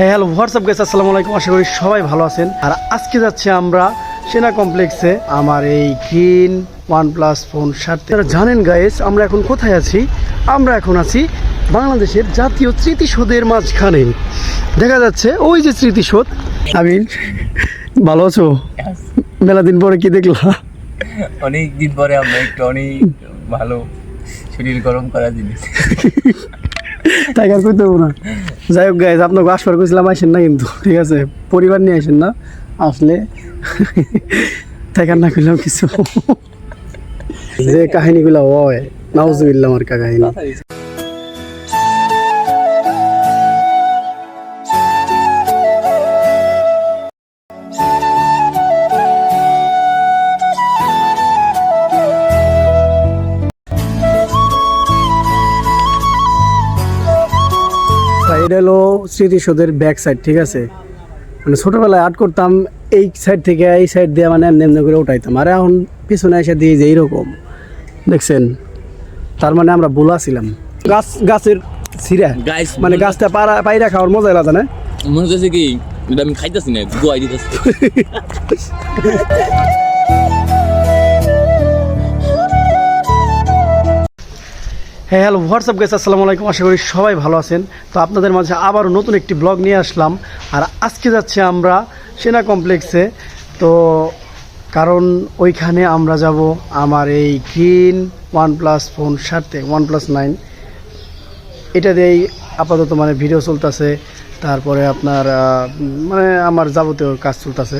হ্যাঁ hello WhatsApp গেছে আসসালামু আলাইকুম আশা করি সবাই ভালো আছেন। আর আজকে যাচ্ছি আমরা সেনা কমপ্লেক্সে। আমার এই গ্রিন ওয়ান প্লাস ফোন সারতে জানেন গাইস আমরা এখন কোথায় আছি? আমরা এখন আছি বাংলাদেশের জাতীয় স্মৃতিসৌধের মাঝখানে। দেখা যাচ্ছে ওই যে স্মৃতিসৌধ। আমিন ভালো আছো? মেলা দিন পরে কি দেখলা? অনেক দিন পরে আমরা একটু অনেক ভালো শরীর গরম করা জিনিস। তাই আর কইতে না। যাই হোক গাইজ আপনাকে আসবার করেছিলাম আসেন না কিন্তু, ঠিক আছে? পরিবার নিয়ে আসেন না, আসলে আর না কইলাম কিছু। যে কাহিনীগুলো হয়, নাউজুবিল্লাহ আমার কাহিনী। এটা হলো স্মৃতিসৌধের ব্যাক সাইড ঠিক আছে? মানে ছোটবেলায় আর্ট করতাম এই সাইড থেকে এই সাইড দিয়ে মানে এমনি এমনি করে উঠাইতাম। আর এখন পিছনে এসে দিয়ে যে এইরকম। দেখছেন? তার মানে আমরা বোলা ছিলাম গাছ গাছের ছিঁড়া। গাইস মানে গাছটা পাড়া পাইরা খাওয়ার মজা আলাদা না? মনে হচ্ছে কি আমি খাইতেছি না গোয়াই দিতেছি। হ্যাঁ হ্যালো হোয়াটসঅ্যাপ গেছে আসসালামু আলাইকুম আশা করি সবাই ভালো আছেন। তো আপনাদের মাঝে আবারও নতুন একটি ব্লগ নিয়ে আসলাম। আর আজকে যাচ্ছি আমরা সেনা কমপ্লেক্সে তো কারণ ওইখানে আমরা যাব আমার এই গ্রিন ওয়ান প্লাস ফোন সারতে ওয়ান প্লাস নাইন এটা দিয়েই আপাতত মানে ভিডিও চলতেছে। তারপরে আপনার মানে আমার যাবতীয় কাজ চলতেছে।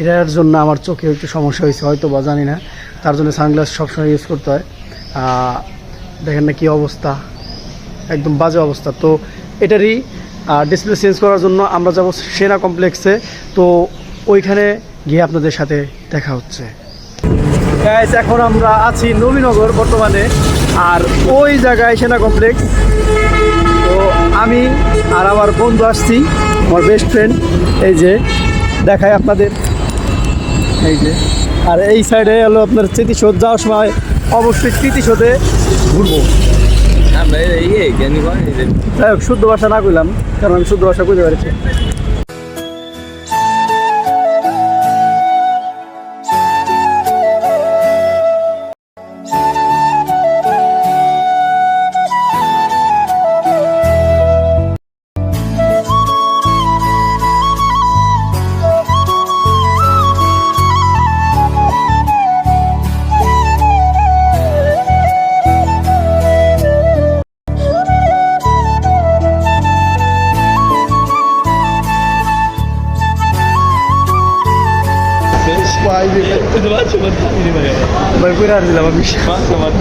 এটার জন্য আমার চোখে একটু সমস্যা হয়েছে হয়তো বা জানি না। তার জন্য সানগ্লাস সবসময় ইউজ করতে হয়। দেখেন না কি অবস্থা। একদম বাজে অবস্থা। তো এটারই ডিসপ্লে চেঞ্জ করার জন্য আমরা যাব সেনা কমপ্লেক্সে তো ওইখানে গিয়ে আপনাদের সাথে দেখা হচ্ছে। এখন আমরা আছি নবীনগর বর্তমানে। আর ওই জায়গায় সেনা কমপ্লেক্স তো আমি আর আমার বন্ধু আসছি, আমার বেস্ট ফ্রেন্ড এই যে দেখায় আপনাদের। এই যে, আর এই সাইডে হলো আপনার স্মৃতিসৌধ। যাওয়ার সময় অবশ্যই ঘুরবো। কয় এই যে যাই হোক শুদ্ধ ভাষা না কইলাম কারণ আমি শুদ্ধ ভাষা কইতে পারছি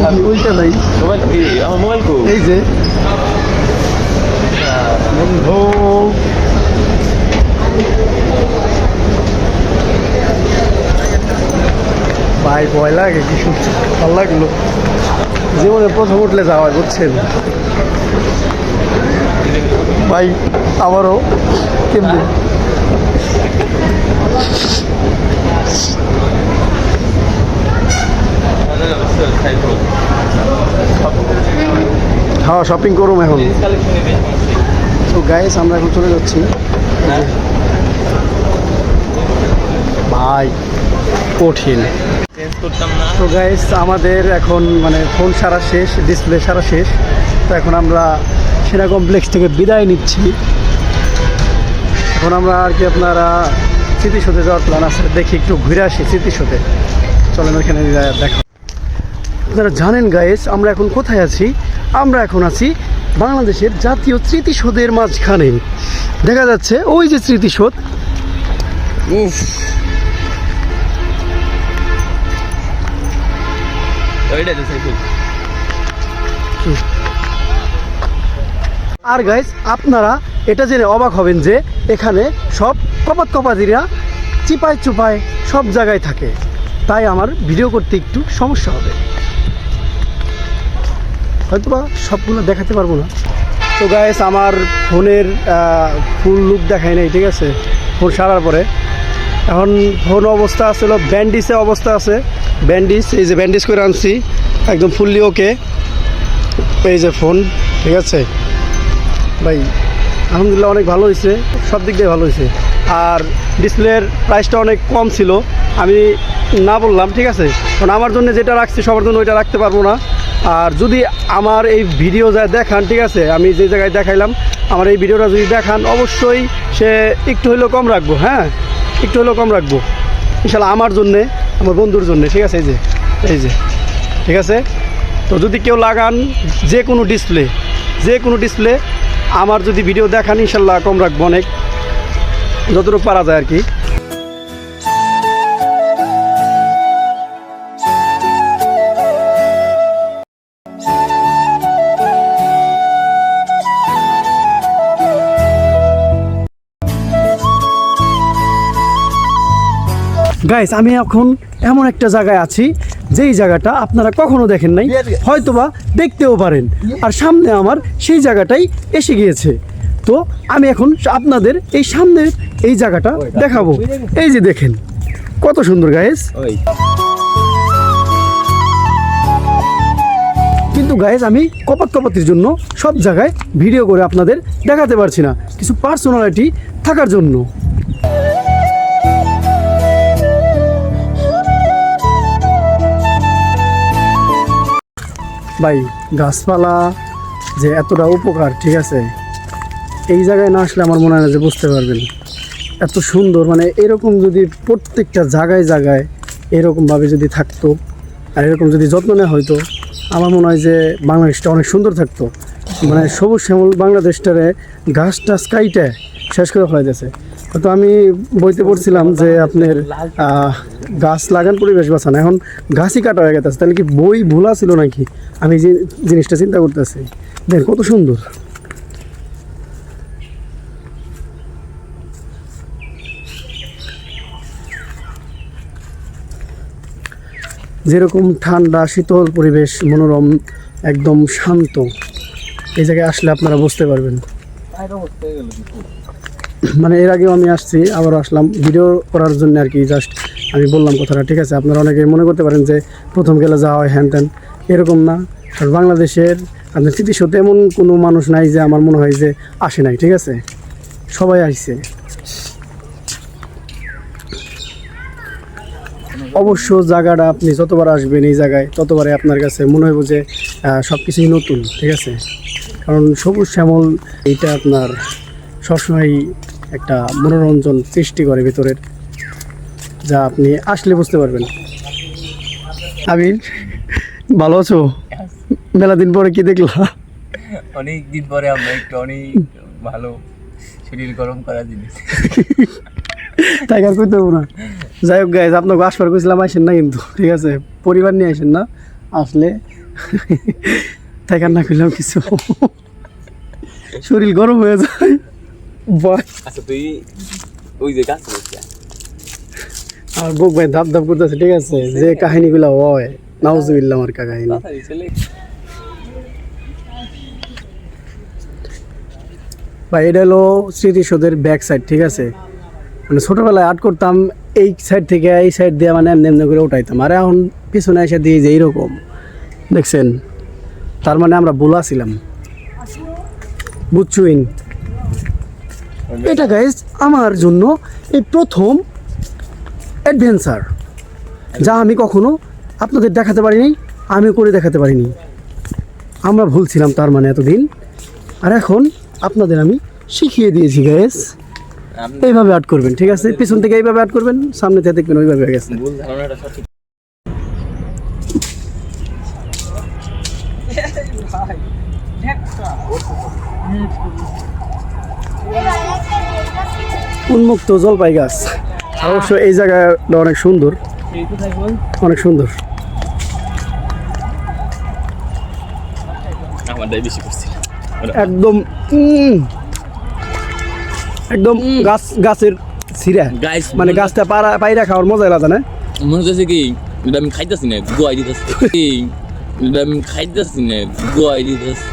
আমি উল্টা নাই আমার মোবাইল কো এই যে। বন্ধু। ভাই, ভয় লাগে কি ভালো লাগল। জীবনে প্রথম উঠলে যাওয়া বুঝছেন? ভাই, আবারও। কেমনি? হ্যাঁ শপিং করুম এখন। তো গাইস আমরা এখন চলে যাচ্ছি। ভাই কঠিন। তো গাইস আমাদের এখন মানে ফোন সারা শেষ ডিসপ্লে সারা শেষ। তো এখন আমরা সেনা কমপ্লেক্স থেকে বিদায় নিচ্ছি। এখন আমরা আর কি আপনারা স্মৃতিসৌধে যাওয়ার প্ল্যান আছে। দেখি একটু ঘুরে আসি স্মৃতিসৌধে। চলেন ওইখানে দেখা। আপনারা জানেন গাইস আমরা এখন কোথায় আছি? আমরা এখন আছি বাংলাদেশের জাতীয় স্মৃতিসৌধের মাঝখানে। দেখা যাচ্ছে ওই যে স্মৃতিসৌধ। আর গাইজ আপনারা এটা জেনে অবাক হবেন যে এখানে সব কপাত কপাতিরা চিপায় চুপায় সব জায়গায় থাকে। তাই আমার ভিডিও করতে একটু সমস্যা হবে। হয়তো বা সবগুলো দেখাতে পারব না। তো গাইস আমার ফোনের ফুল লুক দেখায় নাই, ঠিক আছে? ফোন সারার পরে। এখন ফোন অবস্থা আছে হলো ব্যান্ডিসে অবস্থা আছে। ব্যান্ডিস, এই যে ব্যান্ডিস করে আনছি, একদম ফুললি ওকে এই যে ফোন, ঠিক আছে? ভাই, আলহামদুলিল্লাহ অনেক ভালো হয়েছে, সব দিক দিয়ে ভালো হয়েছে। আর ডিসপ্লের প্রাইসটা অনেক কম ছিল, আমি না বললাম, ঠিক আছে? কারণ আমার জন্য যেটা রাখছি, সবার জন্য ওইটা রাখতে পারব না। আর যদি আমার এই ভিডিও যা দেখান, ঠিক আছে? আমি যে জায়গায় দেখাইলাম, আমার এই ভিডিওটা যদি দেখান, অবশ্যই সে একটু হলেও কম রাখব হ্যাঁ? একটু হলেও কম রাখব। ইনশাল্লাহ আমার জন্যে, আমার বন্ধুর জন্যে, ঠিক আছে? এই যে এই যে, ঠিক আছে? তো যদি কেউ লাগান যে কোনো ডিসপ্লে যে কোনো ডিসপ্লে আমার যদি ভিডিও দেখান ইনশাল্লাহ কম রাখব অনেক, যতটুকু পারা যায় আর কি। গাইস আমি এখন এমন একটা জায়গায় আছি যেই জায়গাটা আপনারা কখনো দেখেন নাই হয়তোবা দেখতেও পারেন। আর সামনে আমার সেই জায়গাটাই এসে গিয়েছে। তো আমি এখন আপনাদের এই সামনের এই জায়গাটা দেখাবো। এই যে দেখেন কত সুন্দর গাইস কিন্তু গাইজ আমি কপাত কপাতির জন্য সব জায়গায় ভিডিও করে আপনাদের দেখাতে পারছি না। কিছু পার্সোনালিটি থাকার জন্য। ভাই, গাছপালা যে এতটা উপকার, ঠিক আছে? এই জায়গায় না আসলে আমার মনে হয় না যে বুঝতে পারবেন। এত সুন্দর মানে এরকম যদি প্রত্যেকটা জায়গায় জায়গায় এরকমভাবে যদি থাকতো, আর এরকম যদি যত্ন নেওয়া হয়তো আমার মনে হয় যে বাংলাদেশটা অনেক সুন্দর থাকতো। মানে সবুজ শ্যামল বাংলাদেশটারে গাছ টাছ কাইটে শেষ করে ফেলা যাচ্ছে তো আমি বইতে পড়ছিলাম যে আপনার গাছ লাগান পরিবেশ বাঁচান। এখন গাছই কাটা হয়ে গেছে, তাহলে কি বই ভুলা ছিল নাকি? আমি যে জিনিসটা চিন্তা করতেছি। দেখ কত সুন্দর। যেরকম ঠান্ডা, শীতল পরিবেশ, মনোরম, একদম শান্ত। এই জায়গায় আসলে আপনারা বুঝতে পারবেন। মানে এর আগেও আমি আসছি আবার আসলাম। ভিডিও করার জন্য আর কি জাস্ট আমি বললাম কথাটা, ঠিক আছে? আপনারা অনেকে মনে করতে পারেন যে প্রথম গেলে যাওয়া হয় হ্যান ত্যান, এরকম না। আর বাংলাদেশের আপনার স্মৃতিশোতে এমন কোনো মানুষ নাই যে আমার মনে হয় যে আসে নাই, ঠিক আছে? সবাই আসছে। অবশ্য জায়গাটা আপনি যতবার আসবেন এই জায়গায় ততবারে আপনার কাছে মনে হইব যে সব কিছুই নতুন, ঠিক আছে? কারণ সবুজ শ্যামল, এইটা আপনার সবসময় একটা মনোরঞ্জন সৃষ্টি করে ভিতরের যা আপনি আসলে বুঝতে পারবেন। আমিন ভালো আছো? মেলা দিন পরে কি দেখলা? অনেক দিন পরে আমরা একটু অনেক ভালো শরীর গরম করা জিনিস। তাই আর করতে না। যাই হোক গাইজ আপনাকে আসবার কইছিলাম আসেন না কিন্তু ঠিক আছে? পরিবার নিয়ে আসেন না আসলে তাই আর না করলাম কিছু। শরীর গরম হয়ে যায়। আচ্ছা তুই ওই যে গাছ আর বুক ভাই ধাপ ধাপ করতেছে ঠিক আছে? যে কাহিনীগুলো হয় নাউজুবিল্লাহ আমার কা কাহিনী। ভাই এটা হলো স্মৃতিসৌধের ব্যাক সাইড ঠিক আছে? মানে ছোটোবেলায় আর্ট করতাম এই সাইড থেকে এই সাইড দিয়ে মানে এমনি এমনি করে উঠাইতাম। আর এখন পিছনে এসে দিয়ে যে এইরকম দেখছেন? তার মানে আমরা বোলা ছিলাম বুঝছুইন? এটা গাইজ আমার জন্য এই প্রথম অ্যাডভেঞ্চার যা আমি কখনো আপনাদের দেখাতে পারিনি আমি করে দেখাতে পারিনি। আমরা ভুলছিলাম তার মানে এতদিন। আর এখন আপনাদের আমি শিখিয়ে দিয়েছি গ্যাস এইভাবে আর্ট করবেন ঠিক আছে? পিছন থেকে এইভাবে আর্ট করবেন সামনে থেকে দেখবেন ওইভাবে হয়ে গেছে। ভুল ধারণাটা সঠিক। উন্মুক্ত জলপাই গাছ। অবশ্য এই জায়গাটা অনেক সুন্দর। অনেক সুন্দর। একদম একদম গাছ গাছের ছিঁড়া। মানে গাছটা পাড়া পাইরা খাওয়ার মজা আলাদা না? মনে হচ্ছে কি এটা আমি খাইতেছি না গোয়াই দিতেছি। এটা আমি খাইতেছি না গোয়াই দিতেছি।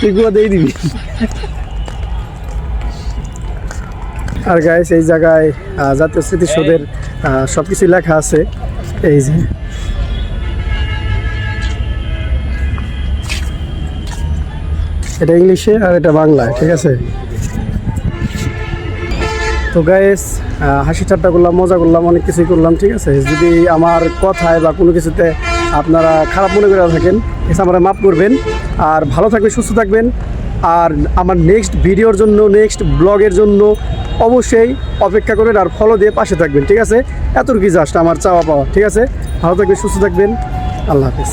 তুই গুয়া দিয়ে দিবি? আর গাইস এই জায়গায় জাতীয় স্মৃতিসৌধের সব কিছু লেখা আছে। এই যে। এটা ইংলিশে আর এটা বাংলায়, ঠিক আছে? তো গাইস হাসি ঠাট্টা করলাম, মজা করলাম, অনেক কিছুই করলাম, ঠিক আছে? যদি আমার কথায় বা কোনো কিছুতে আপনারা খারাপ মনে করে থাকেন এসে আমরা মাফ করবেন। আর ভালো থাকবেন, সুস্থ থাকবেন। আর আমার নেক্সট ভিডিওর জন্য নেক্সট ব্লগের জন্য অবশ্যই অপেক্ষা করবেন আর ফলো দিয়ে পাশে থাকবেন, ঠিক আছে? এতটুকুই জাস্ট আমার চাওয়া পাওয়া, ঠিক আছে? ভালো থাকবেন, সুস্থ থাকবেন। আল্লাহ হাফিজ।